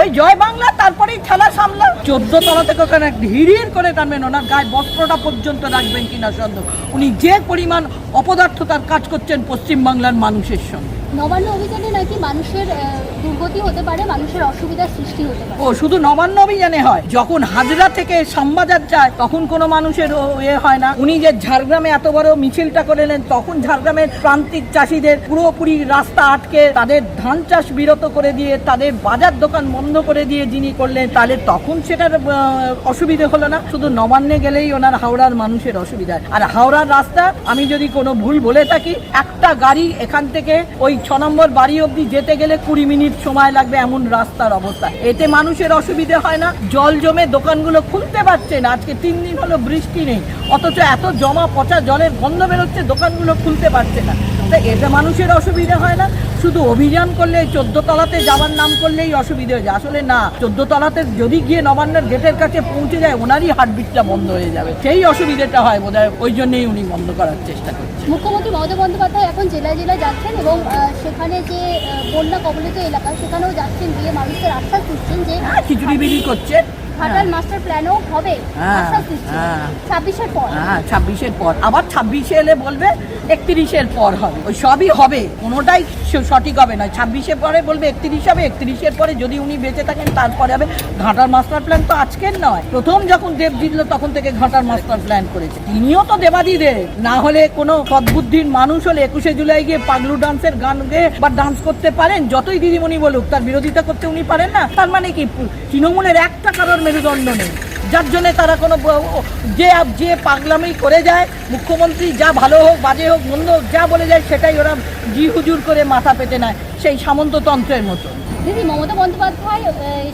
ওই জয় বাংলা তারপরেই খেলা সামলা। চোদ্দ তলা থেকে ওখানে হিড়ির করে টানবেন ওনার গায়ে বস্ত্রটা পর্যন্ত রাখবেন কিনা সন্দেহ। উনি যে পরিমাণ অপদার্থতার কাজ করছেন পশ্চিমবাংলার মানুষের সঙ্গে। নবান্ন অভিযানে নাকি মানুষের দুর্গতি হতে পারে মানুষের অসুবিধার সৃষ্টি হতে পারে। ও শুধু নবান্ন অভিযানে হয়। যখন হাজরা থেকে শ্যামবাজার যায় তখন কোনো মানুষের ও এ হয় না। উনি যে ঝাড়গ্রামে এত বড় মিছিলটা করে নেন তখন ঝাড়গ্রামের প্রান্তিক চাষিদের পুরোপুরি রাস্তা আটকে তাদের ধান চাষ বিরত করে দিয়ে, তাদের বাজার দোকান বন্ধ করে দিয়ে যিনি করলেন, তাহলে তখন সেটার অসুবিধে হলো না। শুধু নবান্নে গেলেই ওনার হাওড়ার মানুষের অসুবিধা। আর হাওড়ার রাস্তা, আমি যদি কোনো ভুল বলে থাকি, একটা গাড়ি এখান থেকে ওই ছ নম্বর বাড়ি অবধি যেতে গেলে কুড়ি মিনিট সময় লাগবে এমন রাস্তার অবস্থা। এতে মানুষের অসুবিধে হয় না, জল জমে দোকানগুলো খুলতে পারছে না। আজকে তিন দিন হলো বৃষ্টি নেই, অথচ এত জমা পচা জলের গন্ধ বেরোচ্ছে, দোকানগুলো খুলতে পারছে না। তা এতে মানুষের অসুবিধা হয় না। শুধু অভিযান করলে চোদ্দ তলাতে যাওয়ার নাম করলেই অসুবিধা হয়ে যায়। আসলে না চোদ্দ তলাতে যদি গিয়ে নবান্নের গেটের কাছে পৌঁছে যায় ওনারই হার্টবিটটা বন্ধ হয়ে যাবে। সেই অসুবিধাটা হয় বোধ ওই জন্যই উনি বন্ধ করার চেষ্টা করছেন। মুখ্যমন্ত্রী মমতা বন্দ্যোপাধ্যায় এখন জেলায় জেলায় যাচ্ছেন এবং সেখানে যে বন্যা কবলিত এলাকা সেখানেও যাচ্ছেন গিয়ে মানুষের আশ্বাস দিচ্ছেন যে হ্যাঁ খিচুড়ি বিড়ি করছে। ঘাটাল মাস্টার প্ল্যানও হবে হ্যাঁ, হ্যাঁ। ছাব্বিশের পর। হ্যাঁ ছাব্বিশের পর। আবার ছাব্বিশে এলে বলবে একত্রিশের পর হবে। ওই সবই হবে কোনোটাই সঠিক হবে না। ছাব্বিশে পরে বলবে একত্রিশ হবে একত্রিশের পরে যদি উনি বেঁচে থাকেন তারপরে হবে ঘাটার মাস্টার প্ল্যান তো আজকের নয়। প্রথম যখন দেব তখন থেকে ঘাটার মাস্টার প্ল্যান করেছে। তিনিও তো দেবাদি দে না হলে কোনো সদ্বুদ্ধির মানুষ হলে একুশে জুলাই গিয়ে পাগলু ডান্সের গান গেয়ে বা ডান্স করতে পারেন যতই দিদিমণি বলুক তার বিরোধিতা করতে উনি পারেন না। তার মানে কি? তৃণমূলের একটা কারোর মেরুদণ্ড নেই যার জন্য তারা কোনো যে যে পাগলামি করে যায় মুখ্যমন্ত্রী যা ভালো হোক বাজে হোক মন্দ হোক যা বলে যায় সেটাই ওরা জি হুজুর করে মাথা পেতে নেয় সেই সামন্ততন্ত্রের মতো। দিদি মমতা বন্দ্যোপাধ্যায়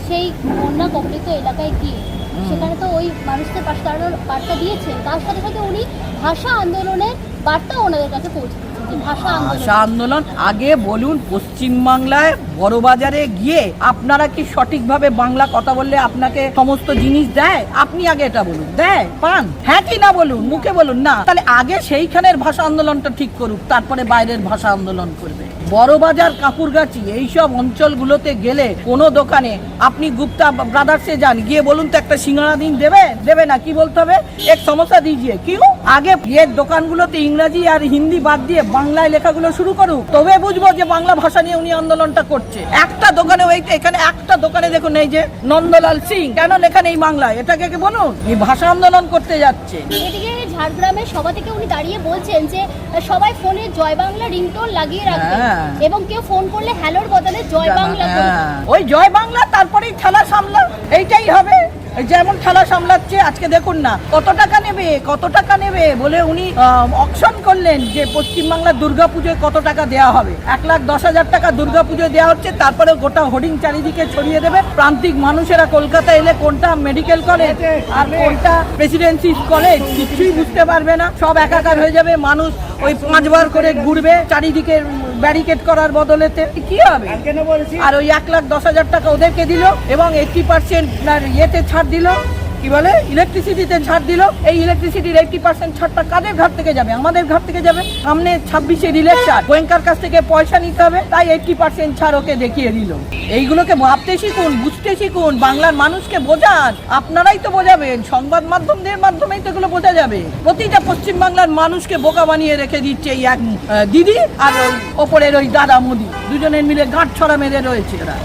সেই বন্যা কবলিত এলাকায় গিয়ে সেখানে তো ওই মানুষদের পাশে দাঁড়ানোর বার্তা দিয়েছেন। তার সাথে সাথে উনি ভাষা আন্দোলনের বার্তা ওনাদের কাছে পৌঁছে ভাষা আন্দোলন। আগে বলুন, পশ্চিমবাংলায় বড় বাজারে গিয়ে আপনারা কি সঠিকভাবে বাংলা কথা বললে আপনাকে সমস্ত জিনিস দেয়? আপনি আগে এটা বলুন। দেয়? পান? হ্যাঁ কি না বলুন? মুখে বলুন না। তাহলে আগে সেইখানের ভাষা আন্দোলনটা ঠিক করুক, তারপরে বাইরের ভাষা আন্দোলন করবে। বড়বাজার কাকুরগাছি এইসব অঞ্চলগুলোতে গেলে কোনো দোকানে আপনি গুপ্তা ব্রাদার্সে যান গিয়ে বলুন তো একটা সিঙ্গারা দিন দেবে? দেবে না কি বলতে হবে? এক সমস্যা দিজিয়ে কিউ? আগে এর দোকানগুলোতে ইংরাজি আর হিন্দি বাদ দিয়ে বাংলায় লেখাগুলো শুরু করুক তবে বুঝব যে বাংলা ভাষা নিয়ে উনি আন্দোলনটা করছে। একটা দোকানে ওই এখানে একটা দোকানে দেখুন এই যে নন্দলাল সিং কেন লেখা নেই বাংলায়? এটাকে কি বলুন? এই ভাষা আন্দোলন করতে যাচ্ছে। এদিকে ঝাড়গ্রামের সভা থেকে উনি দাঁড়িয়ে বলছেন যে সবাই ফোনে জয় বাংলা রিংটোন লাগিয়ে রাখবেন। হ্যাঁ। এবং কেউ ফোন করলে হ্যালোর বদলে জয় বাংলা হ্যাঁ। ওই জয় বাংলা তারপরেই খেলা সামলা এইটাই হবে। যেমন খেলা সামলাচ্ছে আজকে দেখুন না কত টাকা নেবে কত টাকা নেবে বলে উনি অকশন করলেন যে পশ্চিমবাংলার দুর্গাপুজোয় কত টাকা দেওয়া হবে। এক লাখ দশ হাজার টাকা দুর্গাপুজোয় দেওয়া হচ্ছে তারপরে গোটা হোর্ডিং চারিদিকে ছড়িয়ে দেবে। প্রান্তিক মানুষেরা কলকাতা এলে কোনটা মেডিকেল কলেজ আর কোনটা প্রেসিডেন্সি কলেজ কিছুই বুঝতে পারবে না। সব একাকার হয়ে যাবে মানুষ ওই পাঁচবার করে ঘুরবে চারিদিকে ব্যারিকেড করার বদলেতে কি হবে? আর ওই এক লাখ দশ হাজার টাকা ওদেরকে দিল এবং এইটটি পার্সেন্ট ইয়েতে ছাড় দিল। কি বলে? ইলেকট্রিসিটিতে ছাড় দিল। এই ইলেকট্রিসিটির পার্সেন্ট ছাড়টা কাদের থেকে যাবে? আমাদের থেকে যাবে। সামনে গোয়েঙ্কার কাছ থেকে পয়সা নিতে হবে, তাই পার্সেন্ট ছাড় ওকে দেখিয়ে দিল। এইগুলোকে ভাবতে শিখুন, বুঝতে শিখুন, বাংলার মানুষকে বোঝান। আপনারাই তো বোঝাবেন, সংবাদ মাধ্যমদের মাধ্যমেই তো এগুলো বোঝা যাবে। প্রতিটা পশ্চিম বাংলার মানুষকে বোকা বানিয়ে রেখে দিচ্ছে এই এক দিদি আর ওই ওপরের ওই দাদা মোদি। দুজনের মিলে গাঁট ছড়া মেরে রয়েছে এরা।